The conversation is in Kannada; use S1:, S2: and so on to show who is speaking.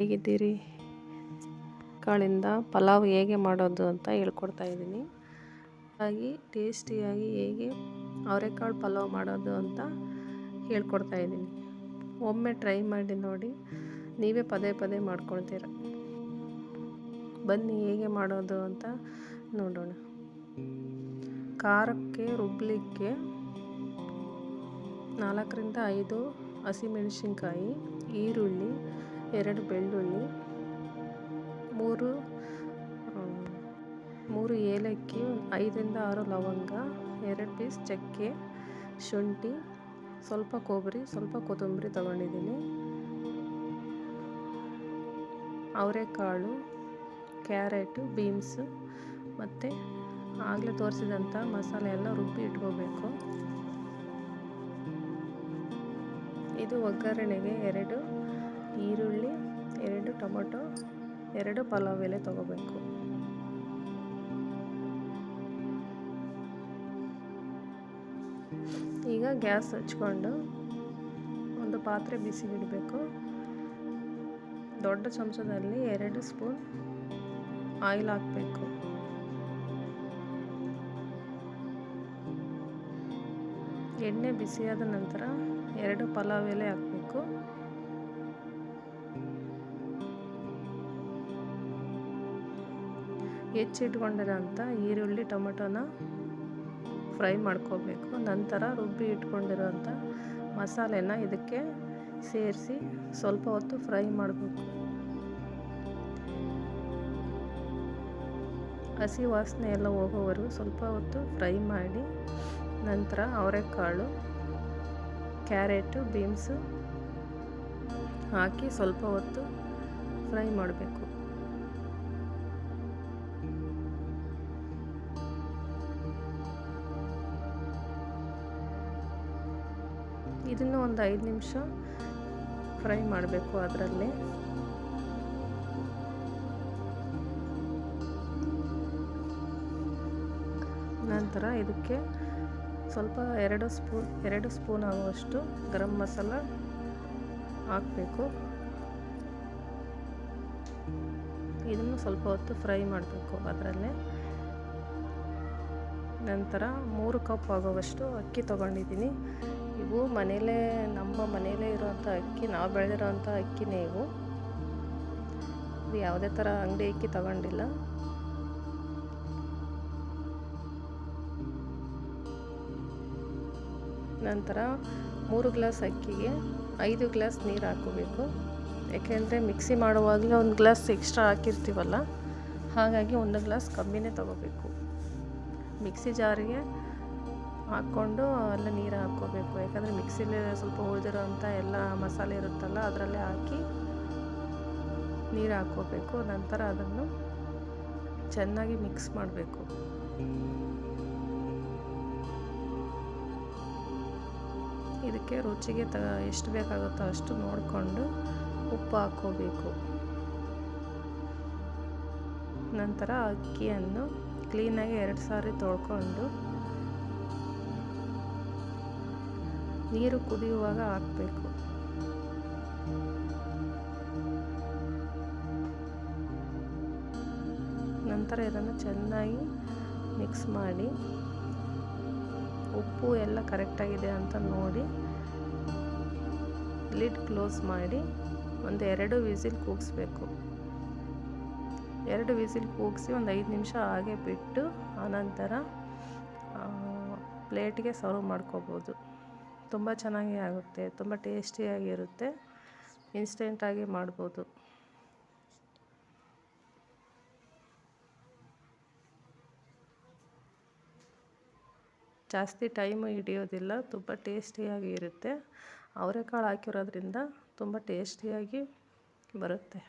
S1: ಹೇಗಿದ್ದೀರಿ? ಕಾಳಿಂದ ಪಲಾವ್ ಹೇಗೆ ಮಾಡೋದು ಅಂತ ಹೇಳ್ಕೊಡ್ತಾ ಇದ್ದೀನಿ. ಹಾಗಾಗಿ ಟೇಸ್ಟಿಯಾಗಿ ಹೇಗೆ ಅವರೆಕಾಳು ಪಲಾವ್ ಮಾಡೋದು ಅಂತ ಹೇಳ್ಕೊಡ್ತಾ ಇದ್ದೀನಿ. ಒಮ್ಮೆ ಟ್ರೈ ಮಾಡಿ ನೋಡಿ, ನೀವೇ ಪದೇ ಪದೇ ಮಾಡ್ಕೊಳ್ತೀರ. ಬನ್ನಿ ಹೇಗೆ ಮಾಡೋದು ಅಂತ ನೋಡೋಣ. ಖಾರಕ್ಕೆ ರುಬ್ಬಲಿಕ್ಕೆ ನಾಲ್ಕರಿಂದ ಐದು ಹಸಿಮೆಣಸಿನ್ಕಾಯಿ, ಈರುಳ್ಳಿ ಎರಡು ಬೆಳ್ಳುಳ್ಳಿ, ಮೂರು ಮೂರು ಏಲಕ್ಕಿ, ಐದರಿಂದ ಆರು ಲವಂಗ, ಎರಡು ಪೀಸ್ ಚಕ್ಕೆ, ಶುಂಠಿ, ಸ್ವಲ್ಪ ಕೊಬ್ಬರಿ, ಸ್ವಲ್ಪ ಕೊತ್ತಂಬರಿ ತಗೊಂಡಿದ್ದೀನಿ. ಅವರೆಕಾಳು, ಕ್ಯಾರೆಟು, ಬೀನ್ಸು ಮತ್ತು ಆಗಲೇ ತೋರಿಸಿದಂಥ ಮಸಾಲೆ ಎಲ್ಲ ರುಬ್ಬಿ ಇಟ್ಕೋಬೇಕು. ಇದು ಒಗ್ಗರಣೆಗೆ ಎರಡು ಈರುಳ್ಳಿ, ಎರಡು ಟೊಮೊಟೊ, ಎರಡು ಪಲಾವ್ ಎಲೆ ತಗೋಬೇಕು. ಈಗ ಗ್ಯಾಸ್ ಹಚ್ಕೊಂಡು ಒಂದು ಪಾತ್ರೆ ಬಿಸಿ ಇಡಬೇಕು ದೊಡ್ಡ ಚಮಚದಲ್ಲಿ ಎರಡು ಸ್ಪೂನ್ ಆಯಿಲ್ ಹಾಕಬೇಕು. ಎಣ್ಣೆ ಬಿಸಿಯಾದ ನಂತರ ಎರಡು ಪಲಾವ್ ಎಲೆ ಹಾಕಬೇಕು. ಹೆಚ್ಚಿಟ್ಕೊಂಡಿರೋಂಥ ಈರುಳ್ಳಿ, ಟೊಮೆಟೊನ ಫ್ರೈ ಮಾಡ್ಕೋಬೇಕು. ನಂತರ ರುಬ್ಬಿ ಇಟ್ಕೊಂಡಿರೋಂಥ ಮಸಾಲೆನ ಇದಕ್ಕೆ ಸೇರಿಸಿ ಸ್ವಲ್ಪ ಹೊತ್ತು ಫ್ರೈ ಮಾಡಬೇಕು. ಹಸಿ ವಾಸನೆ ಎಲ್ಲ ಹೋಗೋವರೆಗೂ ಸ್ವಲ್ಪ ಹೊತ್ತು ಫ್ರೈ ಮಾಡಿ ನಂತರ ಅವರೆಕಾಳು, ಕ್ಯಾರೆಟು, ಬೀನ್ಸು ಹಾಕಿ ಸ್ವಲ್ಪ ಹೊತ್ತು ಫ್ರೈ ಮಾಡಬೇಕು. ಇದನ್ನು ಒಂದು ಐದು ನಿಮಿಷ ಫ್ರೈ ಮಾಡಬೇಕು ಅದರಲ್ಲೇ. ನಂತರ ಇದಕ್ಕೆ ಸ್ವಲ್ಪ ಎರಡು ಸ್ಪೂನ್ ಎರಡು ಸ್ಪೂನ್ ಆಗುವಷ್ಟು ಗರಂ ಮಸಾಲ ಹಾಕಬೇಕು. ಇದನ್ನು ಸ್ವಲ್ಪ ಹೊತ್ತು ಫ್ರೈ ಮಾಡಬೇಕು ಅದರಲ್ಲೇ. ನಂತರ ಮೂರು ಕಪ್ ಆಗುವಷ್ಟು ಅಕ್ಕಿ ತೊಗೊಂಡಿದ್ದೀನಿ. ಇವು ಮನೆಯಲ್ಲೇ ನಮ್ಮ ಮನೆಯಲ್ಲೇ ಇರೋವಂಥ ಅಕ್ಕಿ, ನಾವು ಬೆಳೆದಿರೋವಂಥ ಅಕ್ಕಿನೇ ಇವು. ಇದು ಯಾವುದೇ ಥರ ಅಂಗಡಿ ಅಕ್ಕಿ ತಗೊಂಡಿಲ್ಲ. ನಂತರ ಮೂರು ಗ್ಲಾಸ್ ಅಕ್ಕಿಗೆ ಐದು ಗ್ಲಾಸ್ ನೀರು ಹಾಕೋಬೇಕು ಯಾಕೆಂದರೆ ಮಿಕ್ಸಿ ಮಾಡುವಾಗಲೇ ಒಂದು ಗ್ಲಾಸ್ ಎಕ್ಸ್ಟ್ರಾ ಹಾಕಿರ್ತೀವಲ್ಲ, ಹಾಗಾಗಿ ಒಂದು ಗ್ಲಾಸ್ ಕಮ್ಮಿನೇ ತಗೋಬೇಕು. ಮಿಕ್ಸಿ ಜಾರಿಗೆ ಹಾಕ್ಕೊಂಡು ಎಲ್ಲ ನೀರು ಹಾಕ್ಕೋಬೇಕು. ಯಾಕಂದರೆ ಮಿಕ್ಸಿಲಿ ಸ್ವಲ್ಪ ಉಳಿದಿರೋಂಥ ಎಲ್ಲ ಮಸಾಲೆ ಇರುತ್ತಲ್ಲ, ಅದರಲ್ಲೇ ಹಾಕಿ ನೀರು ಹಾಕ್ಕೋಬೇಕು. ನಂತರ ಅದನ್ನು ಚೆನ್ನಾಗಿ ಮಿಕ್ಸ್ ಮಾಡಬೇಕು. ಇದಕ್ಕೆ ರುಚಿಗೆ ತ, ಎಷ್ಟು ಬೇಕಾಗುತ್ತೋ ಅಷ್ಟು ನೋಡಿಕೊಂಡು ಉಪ್ಪು ಹಾಕ್ಕೋಬೇಕು. ನಂತರ ಅಕ್ಕಿಯನ್ನು ಕ್ಲೀನಾಗಿ ಎರಡು ಸಾರಿ ತೊಳ್ಕೊಂಡು ನೀರು ಕುದಿಯುವಾಗ ಹಾಕಬೇಕು. ನಂತರ ಇದನ್ನು ಚೆನ್ನಾಗಿ ಮಿಕ್ಸ್ ಮಾಡಿ, ಉಪ್ಪು ಎಲ್ಲ ಕರೆಕ್ಟಾಗಿದೆ ಅಂತ ನೋಡಿ, ಲಿಡ್ ಕ್ಲೋಸ್ ಮಾಡಿ ಒಂದು ಎರಡು ವಿಸಿಲ್ ಕೂಗಿಸ್ಬೇಕು. ಎರಡು ವಿಸಿಲ್ ಕೂಗಿಸಿ ಒಂದು ಐದು ನಿಮಿಷ ಹಾಗೆ ಬಿಟ್ಟು ಆನಂತರ ಪ್ಲೇಟ್ಗೆ ಸರ್ವ್ ಮಾಡ್ಕೋಬೋದು. ತುಂಬ ಚೆನ್ನಾಗಿ ಆಗುತ್ತೆ, ತುಂಬ ಟೇಸ್ಟಿಯಾಗಿರುತ್ತೆ, ಇನ್ಸ್ಟೆಂಟಾಗಿ ಮಾಡ್ಬೋದು. ಜಾಸ್ತಿ ಟೈಮು ಹಿಡಿಯೋದಿಲ್ಲ, ತುಂಬ ಟೇಸ್ಟಿಯಾಗಿ ಇರುತ್ತೆ ಅವರೆಕಾಳು ಹಾಕಿರೋದ್ರಿಂದ ತುಂಬ ಟೇಸ್ಟಿಯಾಗಿ ಬರುತ್ತೆ.